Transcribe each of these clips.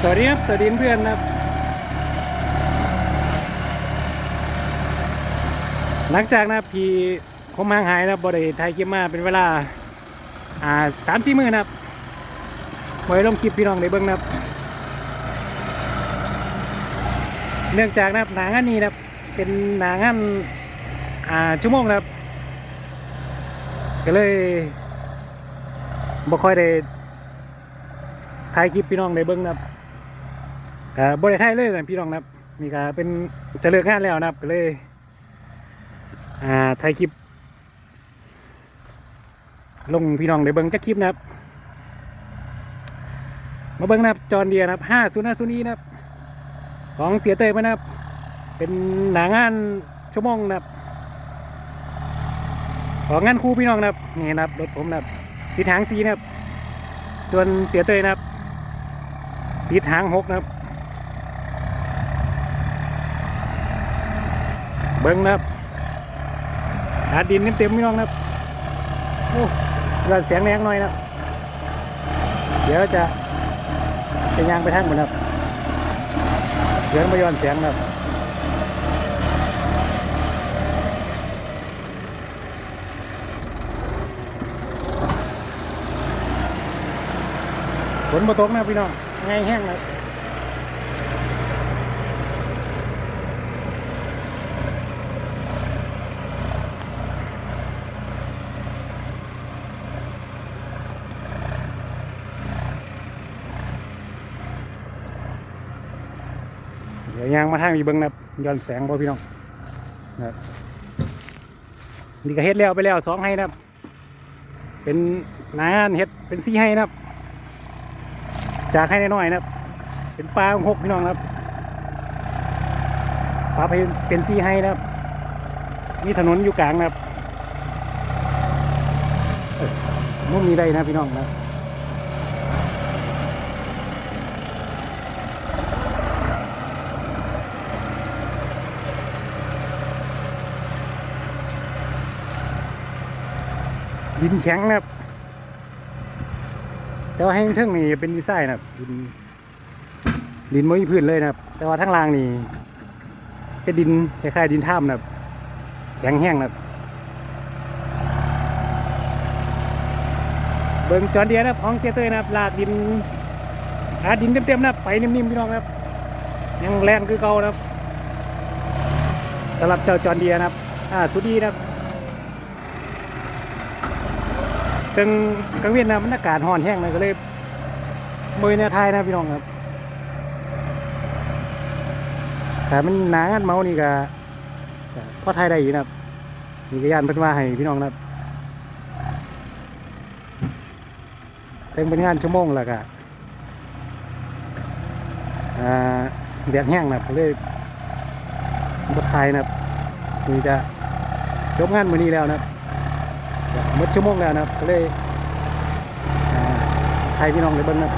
สวัสดีครับ สวัสดีเพื่อนครับ หลังจากนะครับที่ผมห่างหายนะครับบริไทยคลิปมาเป็นเวลา อ่าสามสี่มือนะครับไว้ลงคลิปพี่น้องในเบิ้องนะครับ เนื่องจากนะครับหนางานนี้นะครับ เป็นหนางานอ่าชั่วโมงนะครับ ก็เลยบ่ค่อยได้ถ่ายคลิปพี่น้องในเบิ้องนะครับ ก็บ่ได้ถ่ายเลยนะพี่น้องนะครับนี่ก็เป็นจะเลิกงานแล้วนะครับก็เลยอ่าถ่ายคลิป ลงพี่น้องได้เบิ้งจักคลิปนะครับมาเบิ้งนะครับจอนเดียนะครับห้าศูนย์ห้าศูนย์นี้นะครับ ของเสียเตยมานะครับ เป็นหนางานชั่วโมงนะครับของงานคู่พี่น้องนะครับนี่นะครับรถผมนะครับติดหางสีนะครับ ส่วนเสียเตยนะครับติดหางหกนะครับ บิ้งนะครับอาดินเต็มๆพี่น้องนะครับโอ้ยอดเสียงแรงหน่อยนะเดี๋ยวจะจะยางไปทางหมดนะครับเดี๋ยวมาย้อนเสียงนะครับฝนมาตกนะพี่น้องไงแห้งนะค เดี๋ยวยางมาทางอีเบิ้งนะย้อนแสงพอพี่น้องนะนี่ก็เฮ็ดแล้วไปแล้วสองให้นะเป็นนานเฮ็ดเป็นสี่ให้นะจากให้น้อยๆนะเป็นปลาหกพี่น้องนะครับปลาไปเป็นสี่ให้นะครับนี่ถนนอยู่กลางนะครับมุมนี้ได้นะพี่น้องนะ ดินแข็งนะครับ แต่ว่าให้เทิงนี่เป็นดีไซน์นะครับดินดินไม่มีพื้นเลยนะครับ แต่ว่าทั้งล่างนี่เป็นดินคล้ายๆดินถ้ำนะครับ แข็งแห้งนะครับเบิ่งจอนเดียนะครับของเสียเตยนะครับลากดินอาดินเต็มๆนะครับไปนิ่มๆพี่น้องนะครับยังแรงคือเก่านะครับสำหรับเจ้าจอนเดียนะครับอ่าสุดดีนะครับ ตึงกลางเวียนนะมันอากาศร้อนแห้งเลยก็เลยมวยในไทยนะพี่น้องครับแต่มันหนางานเมานี่ก็ก็พอไทยได้อยู่นะครับนี่ก็ยานเพิ่นว่าให้พี่น้องนะครับแต่เป็นงานชั่วโมงแล้วก็แดดแห้งนะก็เลยบ่ไทยนะครับนี่จะจบงานมื้อนี้แล้วนะครับ มดชั่วโมงแล้วนะครับก็เลยใครพี่น้องเลยเบิ้งนะ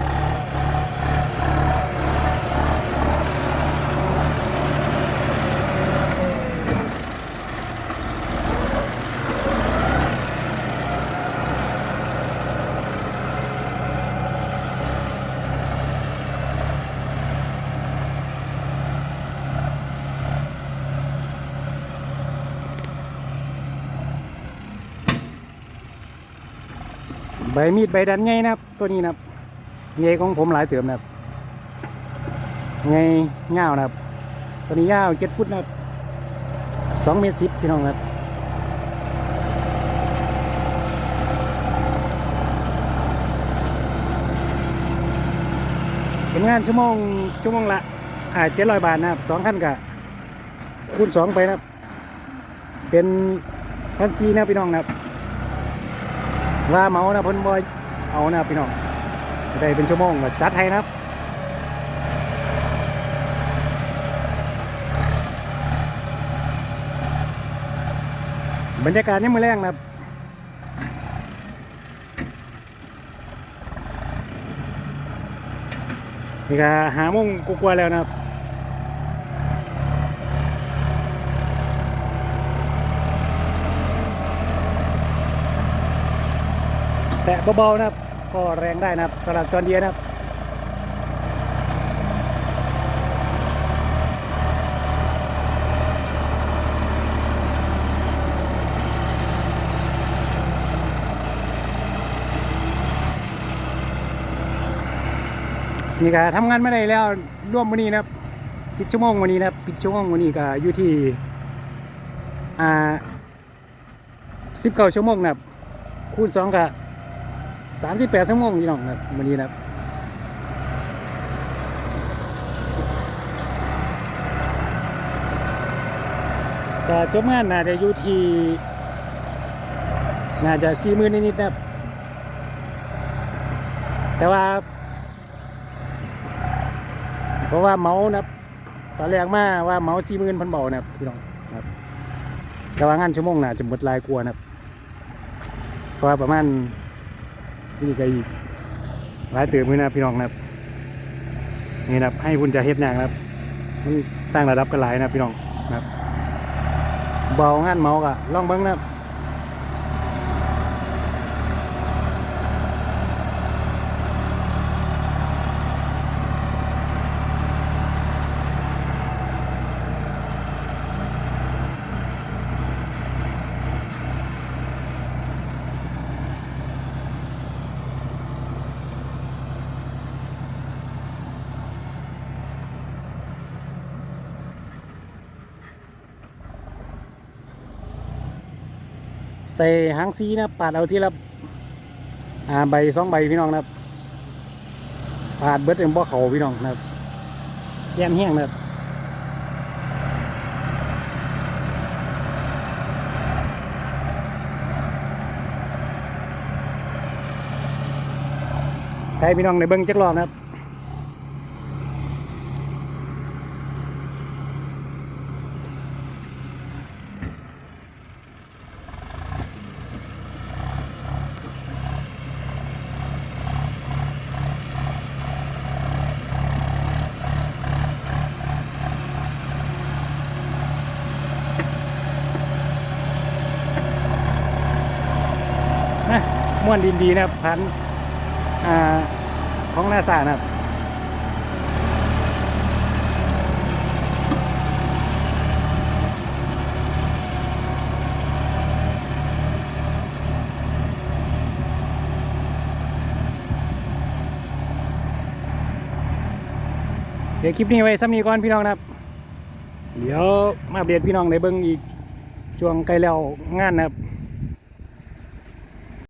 บใบมีดใบดันไงนะครับ ตัวนี้นะครับไงของผมหลายเติมนะครับไงเงาวนะครับ ตัวนี้ยาวเจ็ดฟุตนะครับสองเมตรสิบพี่น้องครับเป็นงานชั่วโมงชั่วโมงละอ่าเจ็ดร้อยบาทนะครับสองขั้นกับคูณสองไปนะครับ เป็นพันซีนะพี่น้องนะครับ ว่าเมานะเพิ่นบอยเอานะพี่น้องได้เป็นชั่วโมงก็จัดให้นะครับบรรยากาศยังมือแรงนะนี่ก็หาโมงกว่าๆแล้วนะครับ แตะเบาๆนะครับ ก็แรงได้นะครับสำหรับจอนเดียนะครับนี่ก็ทำงานไม่ได้แล้วร่วมวันนี้นะครับปิดชั่วโมงวันนี้นะครับปิดชั่วโมงวันนี้ก็อยู่ที่อ่าสิบเก้าชั่วโมงนะครับคูณสองกับ สามสิบแปดชั่วโมงพี่น้องนะครับวันนี้นะครับจบงานน่าจะอยู่ที่น่าจะสี่หมื่นนิดๆนะครับแต่ว่า เพราะว่าเมาส์นะครับตอนแรกมาว่าเมาส์สี่หมื่นพันเบานะครับพี่น้องครับ แต่ว่างานชั่วโมงน่ะจะหมดลายกลัวนะครับเพราะว่าประมาณ นี่ก็อีกหลายเติมมือนะพี่น้องนะครับนี่นะครับให้คุณจะเฮ็ดอย่างนะครับมันตั้งระดับกันหลายนะพี่น้องนะครับเบางานเมาส์ก็ลองเบิ้งนะครับ ใส่หางซีนะปาดเอาที่ละอ่าใบสองใบพี่น้องนะครับปาดเบิดเอ็มบ่เขาพี่น้องนะครับแย่นเฮี้ยงนะครับใครพี่น้องในเบิ้งจักรอบนะครับ นะ ม่วนดินดีนะครับพันอของนาซานะครับเดี๋ยวคลิปนี้ไว้ซ้ำนี้ก่อนพี่น้องนะครับ เดี๋ยวมาอัปเดพี่น้องในเบิ้งอีกช่วงใกล้แล้วงานนะครับ